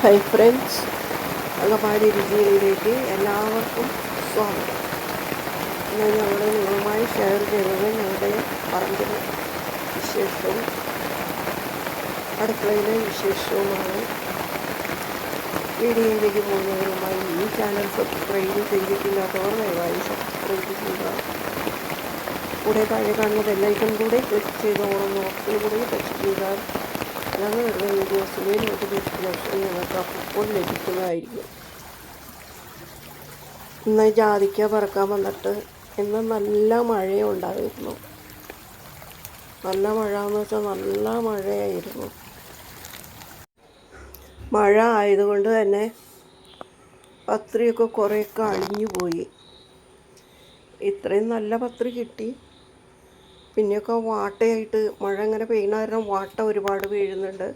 Hi friends അകമാരി രുചിയിലേക്ക് എല്ലാവർക്കും സ്വാഗതം. ഞാൻ ഞങ്ങൾ നിങ്ങളുമായി ഷെയർ ചെയ്തത് ഞങ്ങളുടെ പറമ്പിലെ വിശേഷവും അടുക്കളയിലെ വിശേഷവുമാണ്. വീഡിയോയിലേക്ക് പോകുന്നവരുമായി ഈ ചാനൽ സബ്സ്ക്രൈബ് ചെയ്തിട്ടില്ലാത്തവർ ദയവായി സബ്സ്ക്രൈബ് ചെയ്യുക. കൂടെ താഴെ കാണുന്ന ബെല്ലൈക്കൺ കൂടെ ക്ലിക്ക് ചെയ്ത് ഓണം ഓപ്ഷന് കൂടെ ടച്ച് ചെയ്താൽ ഞങ്ങൾ വരുന്ന വീഡിയോസിലെ നോട്ടിഫിക്കേഷൻ നിങ്ങൾക്ക് അപ്പോൾ ലഭിക്കുന്നതായിരിക്കും ഇന്ന് ജാതിക്ക പറക്കാൻ വന്നിട്ട് ഇന്ന് നല്ല മഴയും ഉണ്ടായിരുന്നു നല്ല മഴ എന്ന് വെച്ചാൽ നല്ല മഴയായിരുന്നു. മഴ ആയതുകൊണ്ട് തന്നെ പത്രിയൊക്കെ കുറേ അളിഞ്ഞു പോയി. ഇത്രയും നല്ല പത്രി കിട്ടി. പിന്നെയൊക്കെ വാട്ടയായിട്ട് മഴ അങ്ങനെ പെയ്യുന്ന കാരണം വാട്ട ഒരുപാട് വീഴുന്നുണ്ട്.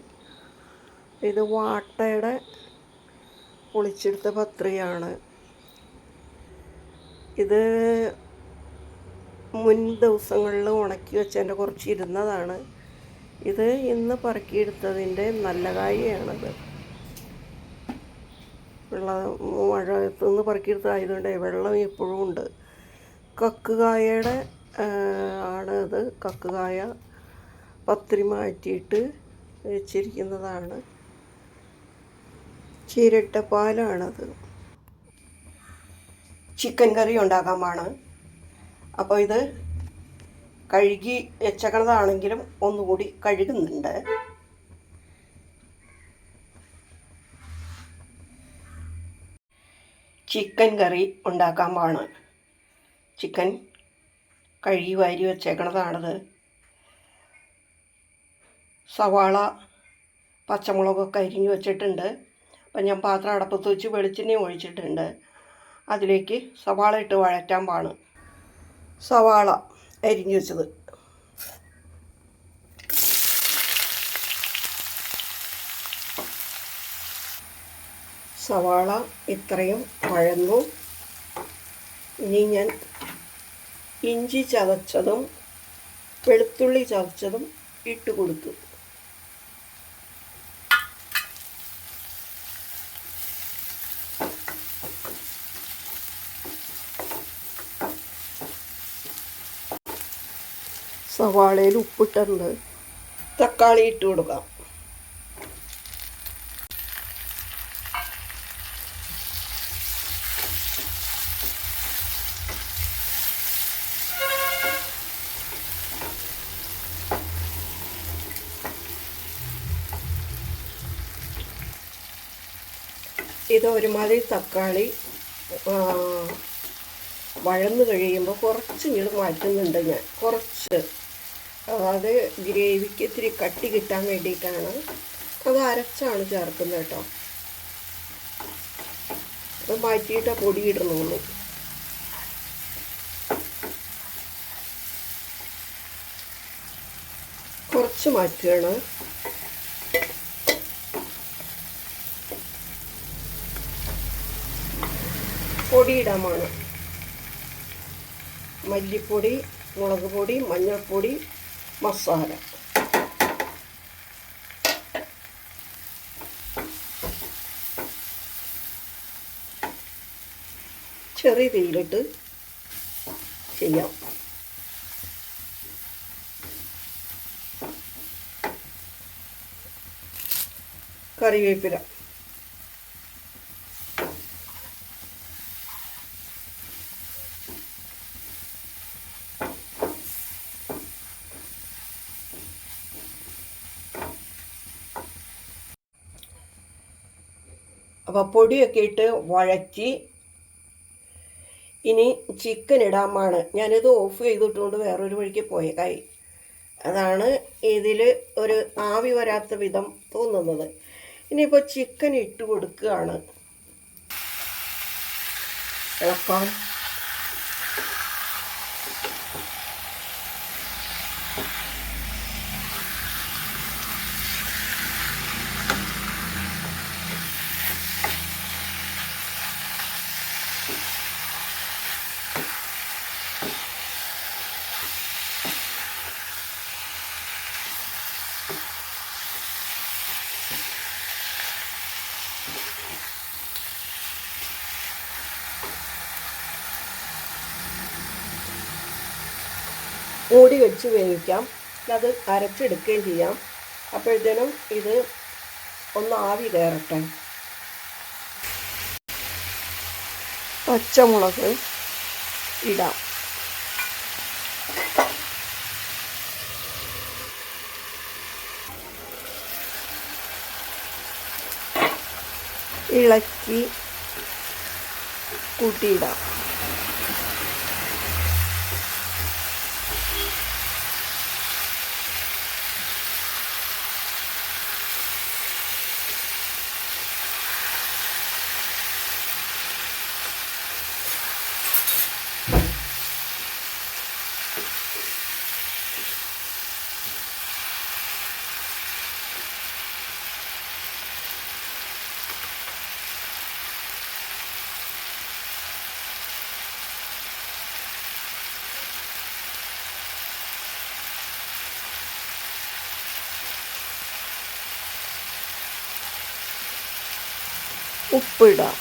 ഇത് വാട്ടയുടെ പൊളിച്ചെടുത്ത പത്രിയാണ്. ഇത് മുൻ ദിവസങ്ങളിൽ ഉണക്കി വെച്ചതിന്റെ കുറച്ച് ഇരുന്നതാണ്. ഇത് ഇന്ന് പറക്കിയെടുത്തതിന്റെ നല്ല കായയാണത്. വെള്ളം മഴ നിന്ന് പറക്കിയെടുത്തതായതുകൊണ്ട് വെള്ളം ഇപ്പോഴും ഉണ്ട്. കക്കുകായയുടെ ആണ് അത് കക്കുകായ പത്തിരി മാറ്റിയിട്ട് വെച്ചിരിക്കുന്നതാണ്. ചീരട്ട പാലാണത്. ചിക്കൻ കറി ഉണ്ടാക്കാൻ പാണ് അപ്പോൾ ഇത് കഴുകി വെച്ചക്കണതാണെങ്കിലും ഒന്നുകൂടി കഴുകുന്നുണ്ട്. ചിക്കൻ കറി ഉണ്ടാക്കാൻ പാണ് ചിക്കൻ കഴുകി വാരി വെച്ചേക്കണതാണത്. സവാള പച്ചമുളകൊക്കെ അരിഞ്ഞ് വെച്ചിട്ടുണ്ട്. അപ്പം ഞാൻ പാത്രം അടപ്പത്ത് വെച്ച് വെളിച്ചെണ്ണ ഒഴിച്ചിട്ടുണ്ട്. അതിലേക്ക് സവാള ഇട്ട് വഴറ്റാൻ പാണ്. സവാള അരിഞ്ഞ് വെച്ചത്. സവാള ഇത്രയും വഴന്നു. ഇനി ഞാൻ ഇഞ്ചി ചതച്ചതും വെളുത്തുള്ളി ചതച്ചതും ഇട്ട് കൊടുത്തു. സവാളയിൽ ഉപ്പിട്ടുണ്ട് തക്കാളി ഇട്ട് കൊടുക്കാം. ഇത് ഒരുമാതിരി തക്കാളി വഴന്ന് കഴിയുമ്പോൾ കുറച്ച് ഇങ്ങോട്ട് മാറ്റുന്നുണ്ട് ഞാൻ. കുറച്ച്. അത് ഗ്രേവിക്ക് ഇത്തിരി കട്ടി കിട്ടാൻ വേണ്ടിയിട്ടാണ്. അത് അരച്ചാണ് ചേർക്കുന്നത് കേട്ടോ. അത് മാറ്റിയിട്ട് പൊടി ഇടണുള്ളൂ കുറച്ച് മാറ്റുകയാണ്. പൊടിയിടാമാണ് മല്ലിപ്പൊടി മുളക് പൊടി മഞ്ഞൾപ്പൊടി മസാല. ചെറിയ തീയിലിട്ട് ചെയ്യാം. കറിവേപ്പില. അപ്പോൾ പൊടിയൊക്കെ ഇട്ട് വഴറ്റി. ഇനി ചിക്കൻ ഇടാമാണ്. ഞാനിത് ഓഫ് ചെയ്തിട്ടുകൊണ്ട് വേറൊരു വഴിക്ക് പോയതായി അതാണ് ഇതിൽ ഒരു ആവി വരാത്ത വിധം തോന്നുന്നത്. ഇനിയിപ്പോൾ ചിക്കൻ ഇട്ട് കൊടുക്കുകയാണ്. ഇളക്കാം മൂടി വെച്ച് വേവിക്കാം. അത് അരച്ചെടുക്കുകയും ചെയ്യാം. അപ്പോഴത്തേനും ഇത് ഒന്ന് ആവി കയറട്ടെ. പച്ചമുളക് ഇടാം. ഇളക്കി കൂട്ടിയിടാം. ഉപ്പിടാം.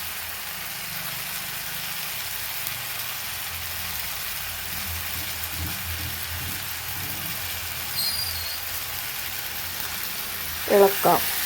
ഇളക്കാം.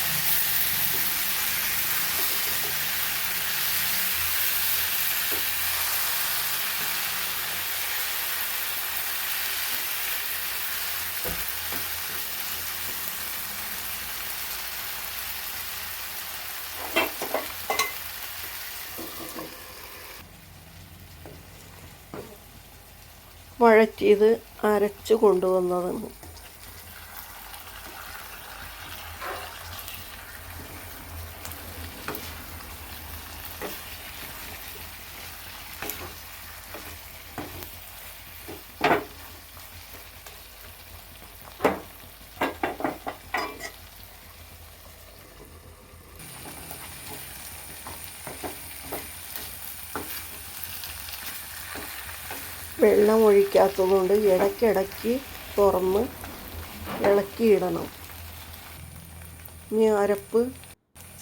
വഴറ്റിയത് അരച്ചു കൊണ്ടുവന്നതാണ്. വെള്ളം ഒഴിക്കാത്തതുകൊണ്ട് ഇടയ്ക്കിടയ്ക്ക് തുറന്ന് ഇളക്കിയിടണം. ഇനി അരപ്പ്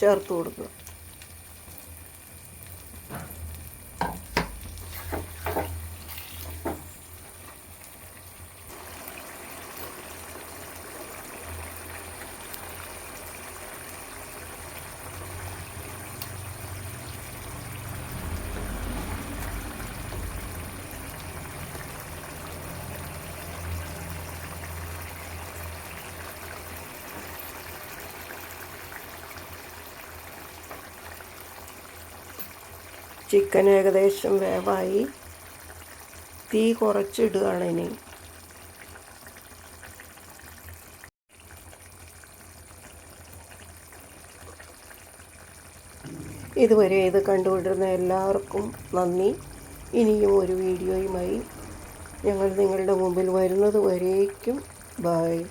ചേർത്ത് കൊടുക്കുക. ചിക്കൻ ഏകദേശം വേവായി. തീ കുറച്ചിടുകയാണ് ഇനി. ഇതുവരെ ഇത് കണ്ടുകൊണ്ടിരുന്ന എല്ലാവർക്കും നന്ദി. ഇനിയും ഒരു വീഡിയോയുമായി ഞങ്ങൾ നിങ്ങളുടെ മുമ്പിൽ വരുന്നത് വരേക്കും. ബായ്